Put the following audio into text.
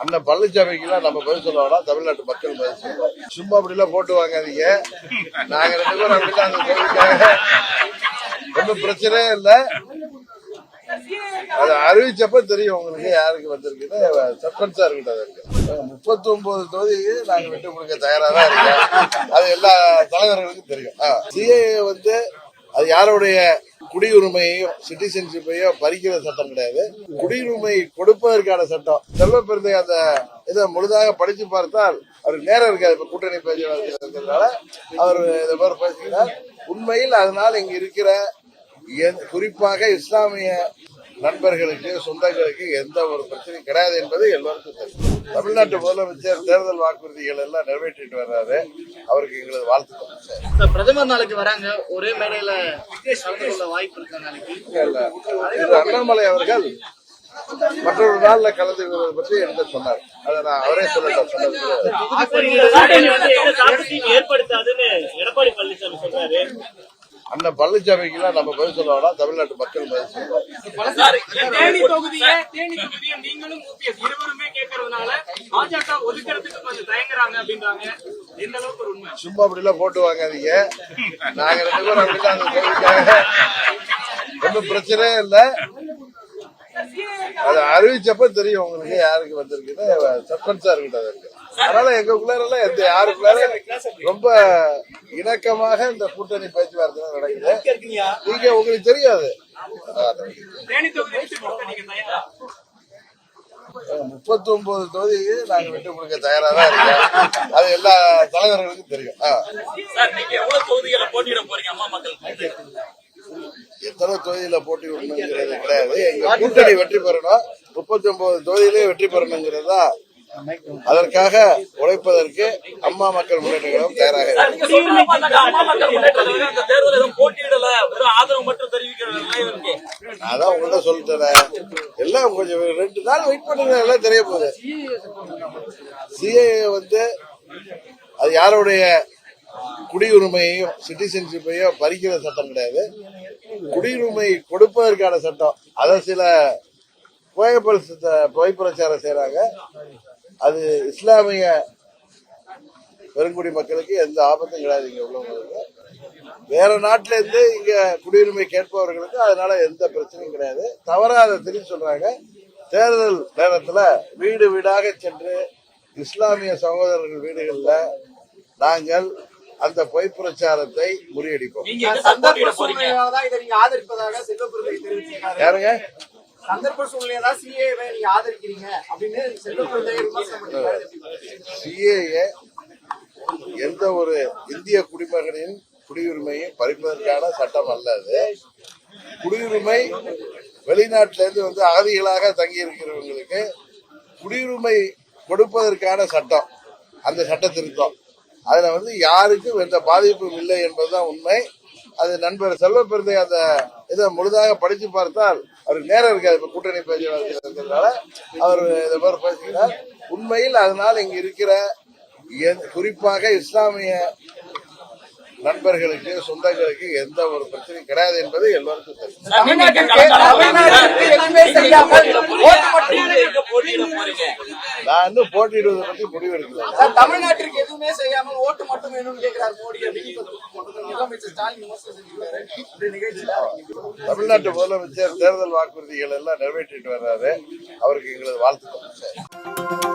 அண்ணன் பழனிசாமிக்கெல்லாம் நம்ம பதில் சொல்ல தமிழ்நாட்டு மக்கள் பதில் சொல்லுவோம். சும்மா அப்படிலாம் போட்டு வாங்காதீங்க. நாங்க ரெண்டு பேரும் அப்படிதான் அந்த கோவிலுக்காக ஒன்றும் பிரச்சனையே இல்லை. அது அறிவிச்சப்ப தெரியும் உங்களுக்கு யாருக்கு வந்திருக்குன்னு. சஸ்பென்ஸா இருக்கட்டும் அதற்கு முப்பத்தி ஒன்பது தொகுதிக்கு நாங்க விட்டு கொடுக்க தயாரா தான் இருக்கோம். அது எல்லா தலைவர்களுக்கும் தெரியும். சிஏ வந்து அது யாருடைய குடியுரிமையையும் சிட்டிசன்ஷிப்பையும் பறிக்கிற சட்டம் கிடையாது. குடியுரிமை கொடுப்பதற்கான சட்டம். செல்வ பெருந்தை அந்த இதை முழுதாக படித்து பார்த்தால் அவர் நேரம் இருக்காது இப்ப கூட்டணி பேச்சுவார்த்தை இருக்கிறதுனால அவர் இதை மாதிரி பேசுகிறார். உண்மையில் அதனால் இங்க இருக்கிற குறிப்பாக இஸ்லாமிய நண்பர்களுக்கு சொந்தங்களுக்கு எந்த ஒரு பிரச்சனையும் கிடையாது என்பது எல்லோருக்கும் தெரியும். தமிழ்நாட்டு முதலமைச்சர் தேர்தல் வாக்குறுதிகள் எல்லாம் நிறைவேற்றிட்டு வர்றாரு. அவருக்கு எங்களது வாழ்த்துக்கள். பிரதமர் நாளைக்கு வராங்க. ஒரே மேடையில வாய்ப்பு இருக்கா அண்ணாமலை அவர்கள் மற்றொரு நாள்ல கலந்து கொள்வது பற்றி என்கிட்ட சொன்னார். அதை நான் அவரே சொல்லட்டும் சொன்னது ஏற்படுத்தாதுன்னு எடப்பாடி பழனிசாமி சொல்றாரு. அண்ணன் பழனிசாமிக்கெல்லாம் நம்ம பதில் சொல்ல வேணாம். தமிழ்நாட்டு மக்கள் பதில் உண்மை? சும்மா அப்படிலாம் போட்டு வாங்காதீங்க. நாங்க ரெண்டு பேரும் அந்த கோவிலுக்காக ஒன்றும் பிரச்சனையே இல்லை. அது அறிவிச்சப்ப தெரியும் உங்களுக்கு யாருக்கு வந்திருக்குன்னு. சஸ்பென்ஸா இருக்கட்டும் அதற்கு அதனால எங்களுக்குள்ளார எந்த யாருக்குள்ளார ரொம்ப இணக்கமாக இந்த கூட்டணி பேச்சுவார்த்தை நடக்குது. நீங்க உங்களுக்கு தெரியாது. முப்பத்தி ஒன்பது தொகுதிக்கு நாங்க விட்டு கொடுக்க தயாரா தான் இருக்கோம். அது எல்லா தலைவர்களுக்கும் தெரியும். எத்தனை தொகுதியில போட்டி விடணுங்கிறது கிடையாது. எங்க கூட்டணி வெற்றி பெறணும். முப்பத்தி ஒன்பது தொகுதியிலே வெற்றி பெறணுங்கிறது தான் அதற்காக உழைப்பதற்கு அம்மா மக்கள் முன்னேற்ற கழகம் தயாராக இருக்கு. அம்மா மக்கள் முன்னேற்ற கழகம் இந்த தேர்தல் எதுவும் போட்டியிடல. வெறும் ஆதரவு மட்டும் தெரிவிக்கிற நிலையில இருக்கு. நான் தான் உங்கள்ட்ட சொல்லிட்டேன். எல்லாம் கொஞ்சம் ரெண்டு நாள் வெயிட் பண்ணுங்க எல்லாம் தெரிய போகுது. சிஏ வந்து அது யாருடைய குடியுரிமையையும் சிட்டிசன்ஷிப்பையும் பறிக்கிற சட்டம் கிடையாது. குடியுரிமை கொடுப்பதற்கான சட்டம். அதை சில புகைப்பட புகை பிரச்சாரம் செய்யறாங்க அது இஸ்லாமிய பெருங்குடி மக்களுக்கு எந்த ஆபத்தும் கிடையாது இங்க உள்ளவங்களுக்கு. வேற நாட்டுல இருந்து இங்க குடியுரிமை கேட்பவர்களுக்கு அதனால எந்த பிரச்சனையும் கிடையாது. தவறா அதை திரும்பி சொல்றாங்க. தேர்தல் நேரத்துல வீடு வீடாக சென்று இஸ்லாமிய சகோதரர்கள் வீடுகள்ல நாங்கள் அந்த பொய் பிரச்சாரத்தை முறியடிப்போம். யாருங்க? சந்தர்ப்ப சூழ்நிலையை தான் சிஏவை நீங்க ஆதரிக்கிறீங்க அப்படின்னு சிஏஏ எந்த ஒரு இந்திய குடிமகனின் குடியுரிமையை பறிப்பதற்கான சட்டம் அல்ல அது. குடியுரிமை வெளிநாட்டிலிருந்து வந்து அகதிகளாக தங்கி இருக்கிறவங்களுக்கு குடியுரிமை கொடுப்பதற்கான சட்டம். அந்த சட்ட திருத்தம் அதில் வந்து யாருக்கும் எந்த பாதிப்பும் இல்லை என்பதுதான் உண்மை. அது நண்பர் செல்வ பெருந்தை அந்த இதை முழுதாக படித்து பார்த்தால் அவருக்கு நேரம் இருக்காது. இப்ப கூட்டணி பேச்சுவார்த்தை இருக்கிறதுனால அவர் இதை மாதிரி பேசுகிறார் உண்மையில் அதனால் இங்க இருக்கிற குறிப்பாக இஸ்லாமிய நண்பர்களுக்கு சொந்தங்களுக்கு எந்த ஒரு பிரச்சனையும் கிடையாது என்பது எல்லோருக்கும் தெரியும். நான் இன்னும் போட்டியிடுவதை பற்றி முடிவெடுக்கல சார், தமிழ்நாட்டிற்கு எதுவுமே செய்யாமல் ஓட்டு மட்டும் வேணும்னு கேட்கிறார் மோடி தமிழ்நாட்டு முதலமைச்சர் தேர்தல் வாக்குறுதிகள் எல்லாம் நிறைவேற்றிட்டு வர்றாரு. அவருக்கு எங்களது வாழ்த்துக்கள்.